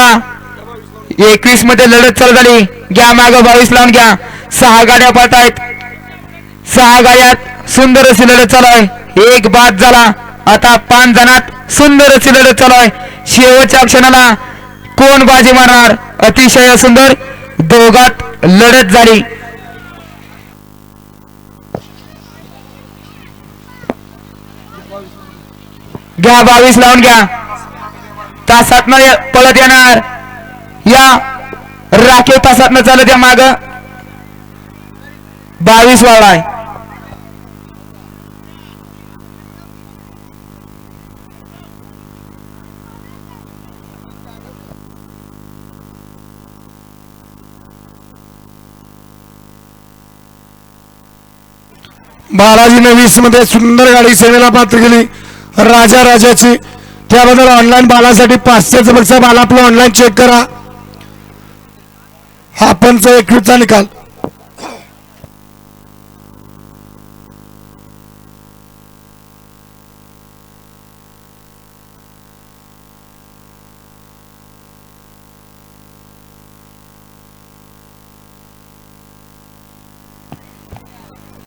चला. एकवीसमध्ये लढत चालू झाली. घ्या माग बावीस लावून घ्या. सहा गाड्या पाहत आहेत सहा गाड्यात सुंदर अशी लढत चालू आहे. एक बाद झाला. आता पाच जणात सुंदर अशी लढत चालू आहे. शेवटच्या क्षणाला कोण बाजी मारणार? अतिशय सुंदर. दोघात लढत झाली. घ्या बावीस लावून घ्या. तासात पळत येणार. या राखीव तासात चालत या माग. बावीस वाळा आहे. बालाजीने वीसमध्ये सुंदर गाडी सेवेला पात्र केली. राजा राजाची त्याबद्दल ऑनलाईन बालासाठी पाचशेचा बक्षा बाला आपला ऑनलाईन चेक करा. हा पण एकवीसचा निकाल.